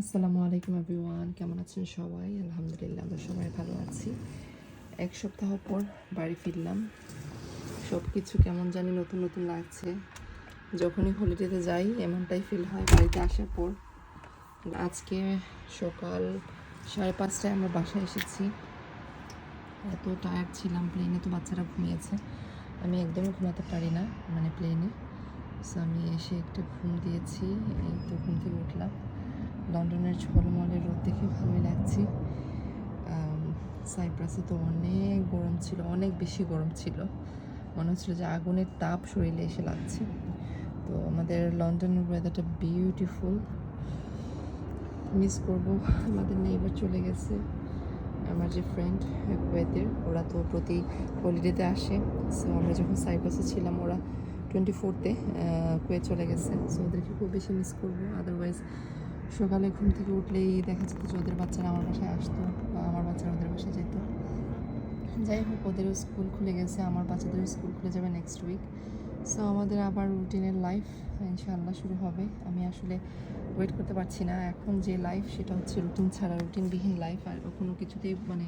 আসসালামু আলাইকুম এভরিওয়ান, কেমন আছেন সবাই? আলহামদুলিল্লাহ, আমরা সবাই ভালো আছি। এক সপ্তাহ পর বাড়ি ফিরলাম। সব কিছু কেমন জানি নতুন নতুন লাগছে। যখনই হলিডেতে যাই, এমনটাই ফিল হয় বাড়িতে আসার পর। আজকে সকাল সাড়ে পাঁচটায় আমরা বাসায় এসেছি। এত টায়ার্ড ছিলাম প্লেনে তো বাচ্চারা ঘুমিয়েছে। আমি একদমই ঘুমাতে পারি না মানে প্লেনে সো আমি এসে একটু ঘুম দিয়েছি, এই তো ঘুম থেকে উঠলাম। লন্ডনের ঝলমলে রোদ দেখে ভালোই লাগছে। সাইপ্রাসে তো অনেক গরম ছিল, অনেক বেশি গরম ছিল। মনে হচ্ছিল যে আগুনের তাপ শরীরে এসে লাগছে। তো আমাদের লন্ডনের ওয়েদারটা বিউটিফুল মিস করব, আমাদের নেইবার চলে গেছে, আমার যে ফ্রেন্ড কুয়েতের ওরা তো প্রতি হলিডেতে আসে। সো আমরা যখন সাইপ্রাসে ছিলাম, ওরা টোয়েন্টি ফোরতে কুয়েত চলে গেছে। সো ওদেরকে খুব বেশি মিস করব আদারওয়াইজ সকালে ঘুম থেকে উঠলেই দেখা যেত যে ওদের বাচ্চারা আমার বাসায় আসতো বা আমার বাচ্চারা ওদের বাসায় যেত। যাই হোক, ওদেরও স্কুল খুলে গেছে, আমার বাচ্চাদেরও স্কুল খুলে যাবে নেক্সট উইক সো আমাদের আবার রুটিনের লাইফ ইনশাআল্লাহ শুরু হবে। আমি আসলে ওয়েট করতে পারছি না। এখন যে লাইফ সেটা হচ্ছে রুটিন ছাড়া রুটিনবিহীন লাইফ আর কোনো কিছুতেই মানে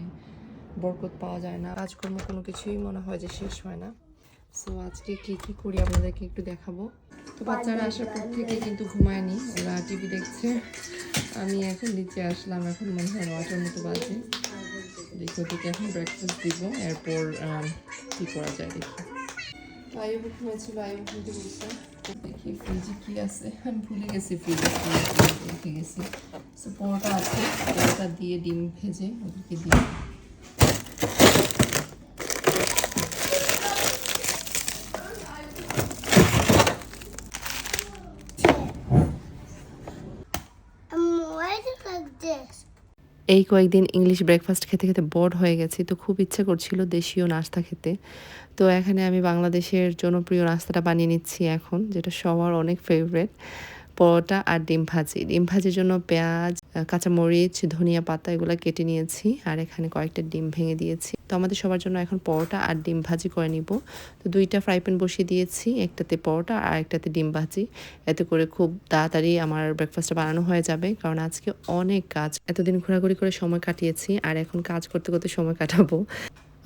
বরকত পাওয়া যায় না। কাজকর্ম কোনো কিছুই মনে হয় যে শেষ হয় না। সো আজকে কি কি করি আপনাদেরকে একটু দেখাবো। তো বাচ্চারা আসার পর থেকে কিন্তু ঘুমায়নি। ওরা টিভি দেখছে। আমি এখন নিচে আসলাম এখন মনে হয় নটার মতো বাজে। দেখি ওদেরকে এখন ব্রেকফাস্ট দিব। এরপর কি করা যায় দেখি। তো থেকে দেখি ফ্রিজে কি আছে? আমি ভুলে গেছি ফ্রিজে রেখে গেছি। সো পরোটা আছে পরোটা দিয়ে ডিম ভেজে ওদেরকে দিই এই কয়েকদিন ইংলিশ ব্রেকফাস্ট খেতে খেতে বোর্ড হয়ে গেছি। তো খুব ইচ্ছে করছিল দেশীয় নাস্তা খেতে। তো এখানে আমি বাংলাদেশের জনপ্রিয় নাস্তাটা বানিয়ে নিচ্ছি এখন, যেটা সবার অনেক ফেভারেট পরোটা আর ডিম ভাজি। ডিম ভাজির জন্য পেঁয়াজ, কাঁচামরিচ, ধনিয়া পাতা এগুলো কেটে নিয়েছি, আর এখানে কয়েকটা ডিম ভেঙে দিয়েছি। তো আমাদের সবার জন্য এখন পরোটা আর ডিম ভাজি করে নিব। তো দুইটা ফ্রাই প্যান বসিয়ে দিয়েছি, একটাতে পরোটা আর একটাতে ডিম ভাজি। এতে করে খুব তাড়াতাড়ি আমার ব্রেকফাস্টটা বানানো হয়ে যাবে, কারণ আজকে অনেক কাজ। এতদিন ঘোরাঘুরি করে সময় কাটিয়েছি আর এখন কাজ করতে করতে সময় কাটাবো।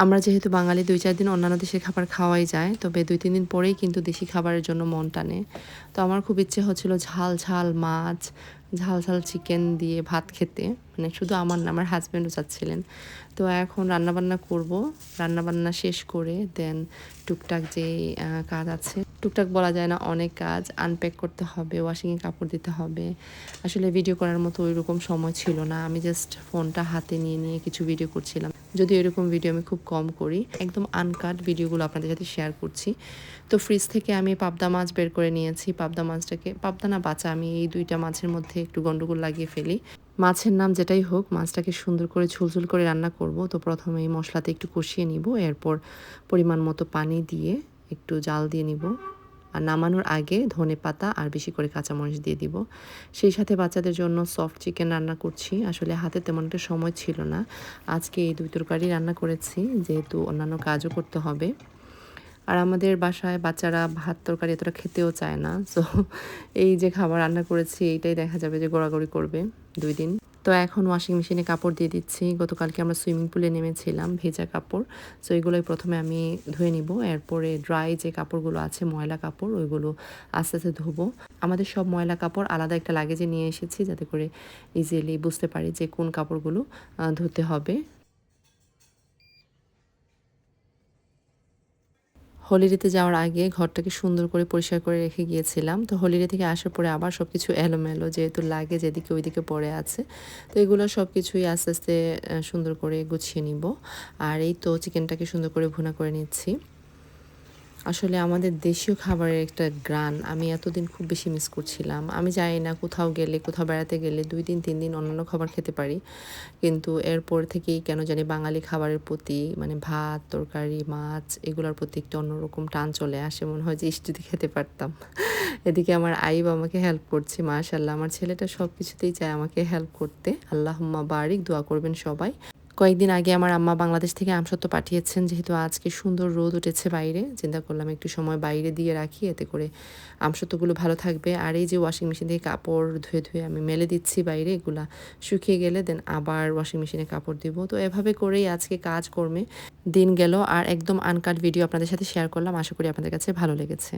আমরা যেহেতু বাঙালি, দুই, চার দিন অন্যান্য দেশের খাবার খাওয়াই যায়, তবে দুই, তিন দিন পরেই কিন্তু দেশি খাবারের জন্য মন টানে। তো আমার খুব ইচ্ছে হচ্ছিল ঝাল ঝাল মাছ, ঝাল ঝাল চিকেন দিয়ে ভাত খেতে। মানে শুধু আমার না, আমার হাজব্যান্ডও চাচ্ছিলেন। তো এখন রান্নাবান্না করব, রান্নাবান্না শেষ করে দেন টুকটাক যে কাজ আছে টুকটাক বলা যায় না, অনেক কাজ আনপ্যাক করতে হবে ওয়াশিংয়ে কাপড় দিতে হবে। আসলে ভিডিও করার মতো ওইরকম সময় ছিল না। আমি জাস্ট ফোনটা হাতে নিয়ে নিয়ে কিছু ভিডিও করছিলাম। যদিও এরকম ভিডিও আমি খুব কম করি। একদম আনকাট ভিডিওগুলো আপনাদের সাথে শেয়ার করছি। তো ফ্রিজ থেকে আমি পাবদা মাছ বের করে নিয়েছি। পাবদা মাছটাকে, পাবদা না বাচ্চা আমি এই দুইটা মাছের মধ্যে একটু গন্ডগোল লাগিয়ে ফেলি। মাছের নাম যেটাই হোক, মাছটাকে সুন্দর করে ঝুলঝুল করে রান্না করব। তো প্রথমে এই মশলাতে একটু কষিয়ে নিব। এরপর পরিমাণ মতো পানি দিয়ে একটু জাল দিয়ে নিব। আর নামানোর আগে ধনে পাতা আর বেশি করে কাঁচামরিচ দিয়ে দিব। সেই সাথে বাচ্চাদের জন্য সফট চিকেন রান্না করছি। আসলে হাতে তেমন একটা সময় ছিল না। আজকে এই দুই তরকারি রান্না করেছি, যেহেতু অন্যান্য কাজও করতে হবে। আর আমাদের বাসায় বাচ্চারা ভাত তরকারি এতটা খেতেও চায় না। সো এই যে খাবার রান্না করেছি, এইটাই দেখা যাবে যে গড়াগড়ি করবে দুই দিন। তো এখন ওয়াশিং মেশিনে কাপড় দিয়ে দিচ্ছি। গতকালকে আমরা সুইমিং পুলে নেমেছিলাম ভেজা কাপড়। সো এগুলোই প্রথমে আমি ধুয়ে নিব। এরপরে ড্রাই যে কাপড়গুলো আছে, ময়লা কাপড়, ওইগুলো আস্তে আস্তে ধুবো। আমাদের সব ময়লা কাপড় আলাদা একটা লাগেজে নিয়ে এসেছি যাতে করে ইজিলি বুঝতে পারি যে কোন কাপড়গুলো ধুতে হবে। হলিডেতে যাওয়ার আগে ঘরটাকে সুন্দর করে পরিষ্কার করে রেখে গিয়েছিলাম। তো হলিডে থেকে আসার পরে আবার সব কিছু এলোমেলো, যেহেতু লাগে যেদিকে ওইদিকে পড়ে আছে। তো এগুলো সব কিছুই আস্তে আস্তে সুন্দর করে গুছিয়ে নিব। আর এই তো চিকেনটাকে সুন্দর করে ভুনা করে নিচ্ছি। আসলে আমাদের দেশীয় খাবারের একটা গ্রান আমি এতদিন খুব বেশি মিস করছিলাম। আমি জানি না কোথাও গেলে, কোথাও বেড়াতে গেলে দুই দিন, তিন দিন অন্যান্য খাবার খেতে পারি। কিন্তু এরপর থেকেই কেন জানি বাঙালি খাবারের প্রতি মানে ভাত, তরকারি, মাছ এগুলোর প্রতি একটু অন্যরকম টান চলে আসে, মনে হয় যে, ইস খেতে পারতাম। এদিকে আমার আইব আমাকে হেল্প করছে মাশাল্লাহ আমার ছেলেটা সব কিছুতেই চায় আমাকে হেল্প করতে। আল্লাহ বারিক, দোয়া করবেন সবাই। কয়েকদিন আগে আমার আম্মা বাংলাদেশ থেকে আমসত্ত্ব পাঠিয়েছেন, যেহেতু আজকে সুন্দর রোদ উঠেছে বাইরে। চিন্তা করলাম একটু সময় বাইরে দিয়ে রাখি, এতে করে আমসত্ত্বগুলো ভালো থাকবে। আর এই যে ওয়াশিং মেশিন থেকে কাপড় ধুয়ে ধুয়ে আমি মেলে দিচ্ছি বাইরে, এগুলা শুকিয়ে গেলে দেন আবার ওয়াশিং মেশিনে কাপড় দিব। তো এভাবে করেই আজকে কাজ কর্মে দিন গেল। আর একদম আনকাট ভিডিও আপনাদের সাথে শেয়ার করলাম, আশা করি আপনাদের কাছে ভালো লেগেছে।